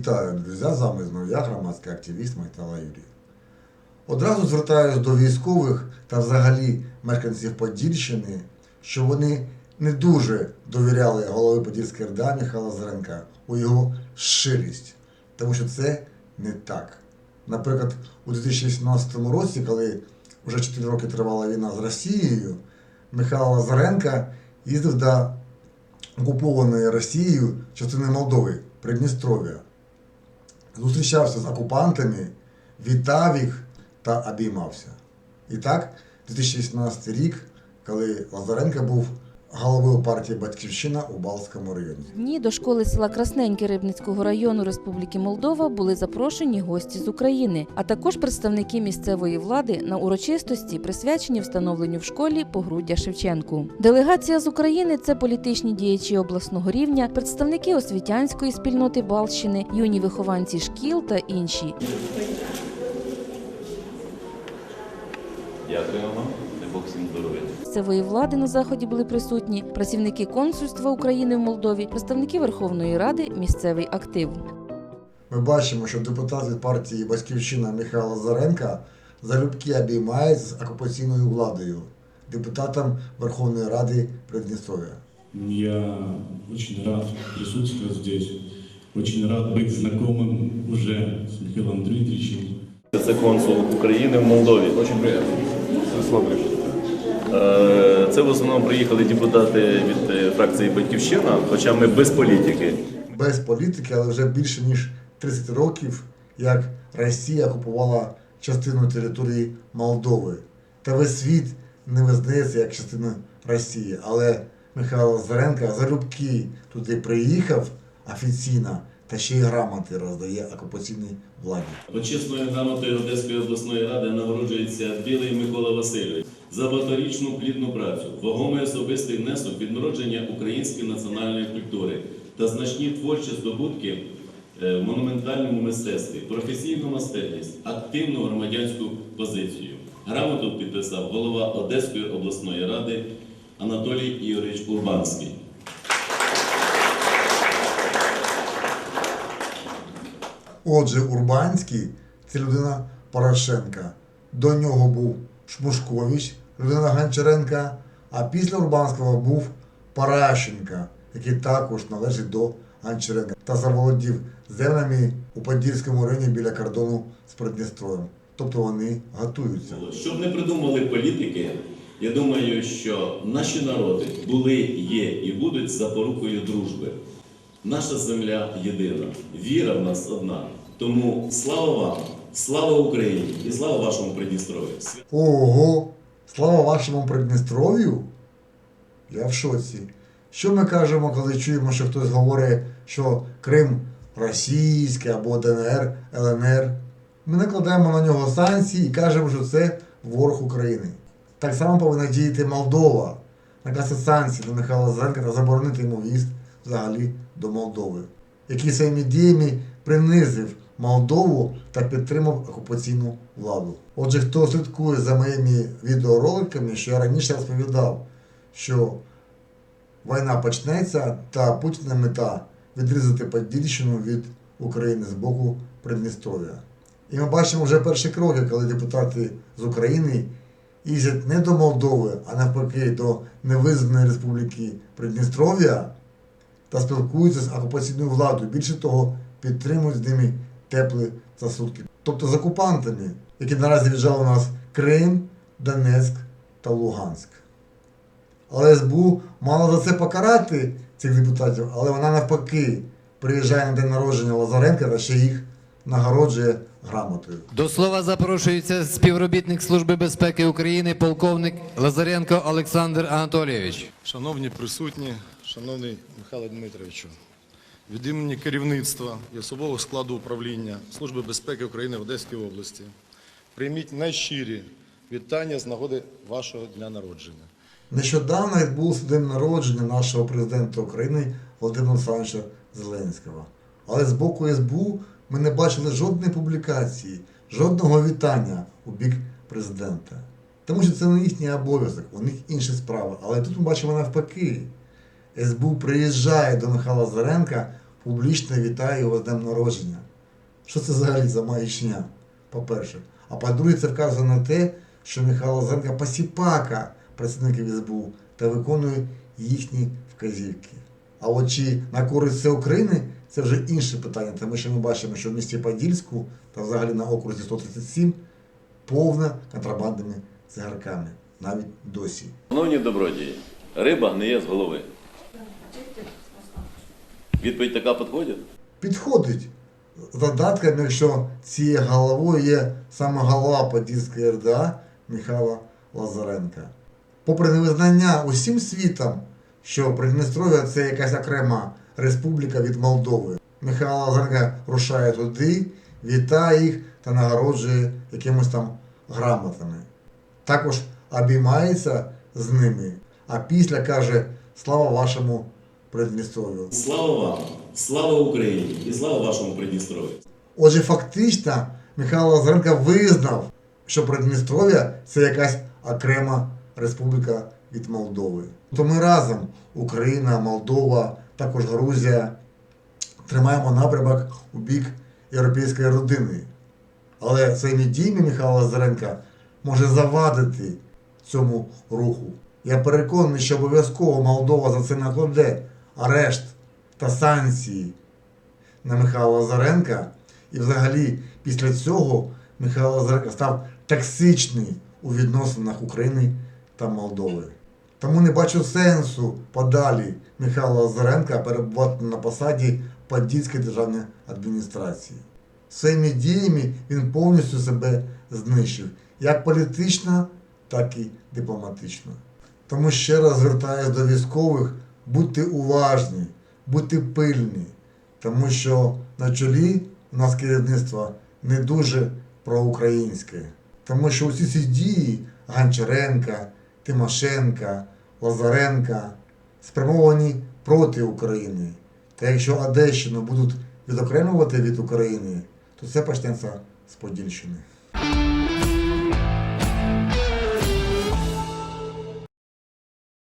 Вітаю, друзі, з вами знову я, громадський активіст Майтала Юрій. Одразу звертаюся до військових та взагалі мешканців Подільщини, що вони не дуже довіряли голові Подільської РДА Михайла Зеренка у його щирість, тому що це не так. Наприклад, у 2018 році, коли вже 4 роки тривала війна з Росією, Михайло Лазаренка їздив до окупованої Росією частини Молдови, Придністров'я. Зустрічався з окупантами, вітав їх та обіймався. І так, 2018 рік, коли Лазаренко був головою партії Батьківщина у Балтському районі. Дні до школи села Красненьке Рибницького району Республіки Молдова були запрошені гості з України, а також представники місцевої влади на урочистості, присвячені встановленню в школі погруддя Шевченку. Делегація з України це політичні діячі обласного рівня, представники освітянської спільноти Балщини, юні вихованці шкіл та інші. Дякуємо. Дай Бог всім здоров'я. Місцевої влади на заході були присутні працівники консульства України в Молдові, представники Верховної Ради, місцевий актив. Ми бачимо, що депутат від партії Батьківщина Михайло Лазаренка залюбки обіймається з окупаційною владою, депутатом Верховної Ради Придністров'я. Я очень рад присутствовать здесь, очень рад быть знакомым уже с Михаилом Дмитриевичем. Це консул України в Молдові. Дуже приємно. Е, Це в основному приїхали депутати від е, фракції Батьківщина, хоча ми без політики. без політики, але вже більше ніж 30 років, як Росія окупувала частину території Молдови. Та весь світ не визнається як частина Росії. Але Михайло Заренко залюбки туди приїхав офіційно та ще й грамоти роздає окупаційній владі. Почесною грамотою Одеської обласної ради нагороджується Білий Микола Васильович за багаторічну плідну працю, вагомий особистий внесок від народження української національної культури та значні творчі здобутки е, в монументальному мистецтві, професійну майстерність, активну громадянську позицію. Грамоту підписав голова Одеської обласної ради Анатолій Ігорович Урбанський. Отже, Урбанський це людина Порошенка. До нього був Шмушкович, людина Гончаренка, а після Урбанського був Паращенка, який також належить до Гончаренка та заволодів землями у Подільському районі біля кордону з Придністров'ям. Тобто вони готуються. Щоб не придумали політики, я думаю, що наші народи були, є і будуть запорукою дружби. Наша земля єдина, віра в нас одна. Тому слава вам, слава Україні і слава вашому Придністров'ю. Ого! Слава вашому Придністров'ю! Я в шоці. Що ми кажемо, коли чуємо, що хтось говорить, що Крим російський або ДНР, ЛНР? Ми накладаємо на нього санкції і кажемо, що це ворог України. Так само повинна діяти Молдова. Накласти санкції до Михайла Зеленка та заборонити йому в'їзд взагалі до Молдови, який своїми діями принизив Молдову та підтримав окупаційну владу. Отже, хто слідкує за моїми відеороликами, що я раніше розповідав, що війна почнеться та Путіна мета відрізати Подільщину від України з боку Придністров'я. І ми бачимо вже перші кроки, коли депутати з України їздять не до Молдови, а навпаки до невизнаної республіки Придністров'я та спілкуються з окупаційною владою. Більше того, підтримують з ними теплі стосунки. Тобто з окупантами, які наразі віджали у нас Крим, Донецьк та Луганськ. Але СБУ мало за це покарати цих депутатів, але вона навпаки приїжджає на день народження Лазаренка та ще їх нагороджує грамотою. До слова запрошується співробітник Служби безпеки України, полковник Лазаренко Олександр Анатолійович. Шановні присутні, шановний Михайло Дмитровичу, від імені керівництва і особового складу управління Служби безпеки України в Одеській області прийміть найщирі вітання з нагоди вашого дня народження. Нещодавно відбувся день народження нашого президента України Володимира Олександровича Зеленського. Але з боку СБУ ми не бачили жодної публікації, жодного вітання у бік президента. Тому що це не їхній обов'язок, у них інші справи. Але тут ми бачимо навпаки. СБУ приїжджає до Михайла Заренка публічно вітає його з днем народження. Що це взагалі за маячня? По-перше. А по-друге, це вказує на те, що Михайло Лазаренко посіпака працівників СБУ та виконує їхні вказівки. А от чи на користь все України, це вже інше питання, тому що ми бачимо, що в місті Подільську та взагалі на окрузі 137 повна контрабандними цигарками, навіть досі. Шановні добродії, риба гниє з голови. Відповідь така підходить? Підходить з додатком, якщо цією головою є саме голова Подільської РДА Михайла Лазаренка. Попри невизнання усім світом, що Придністров'я це якась окрема республіка від Молдови. Михайло Лазаренко рушає туди, вітає їх та нагороджує якимось там грамотами. Також обіймається з ними, а після каже слава вашому Придністров'ю. Слава вам! Слава Україні! І слава вашому Придністров'ю! Отже, фактично Михайло Лазаренко визнав, що Придністров'я це якась окрема республіка від Молдови. То ми разом, Україна, Молдова, також Грузія, тримаємо напрямок у бік європейської родини. Але своїми діями Михайло Лазаренко може завадити цьому руху. Я переконаний, що обов'язково Молдова за це накладе арешт та санкції на Михайла Лазаренка. І взагалі після цього Михайло Лазаренко став токсичний у відносинах України та Молдови. Тому не бачу сенсу подалі Михайла Лазаренка перебувати на посаді Подільської державної адміністрації. Своїми діями він повністю себе знищив як політично, так і дипломатично. Тому ще раз звертаюся до військових, будьте уважні, будьте пильні, тому що на чолі у нас керівництво не дуже проукраїнське. Тому що усі ці дії Гончаренка, Тимошенка, Лазаренка спрямовані проти України. Та якщо Одещину будуть відокремлювати від України, то це почнеться з Подільщини.